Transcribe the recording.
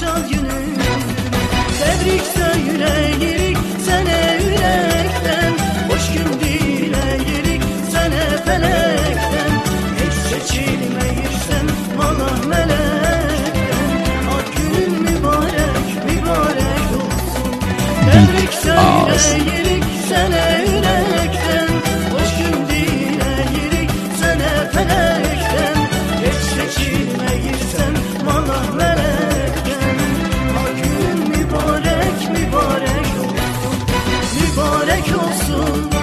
şal günü. Tebrik söyle girik sene yürekten. Hoş gün dile girik sene felekten. Hiç seçilme seçilmeyirsem malah melekten. Ak günün mübarek mübarek olsun. Tebrik söyle girik sou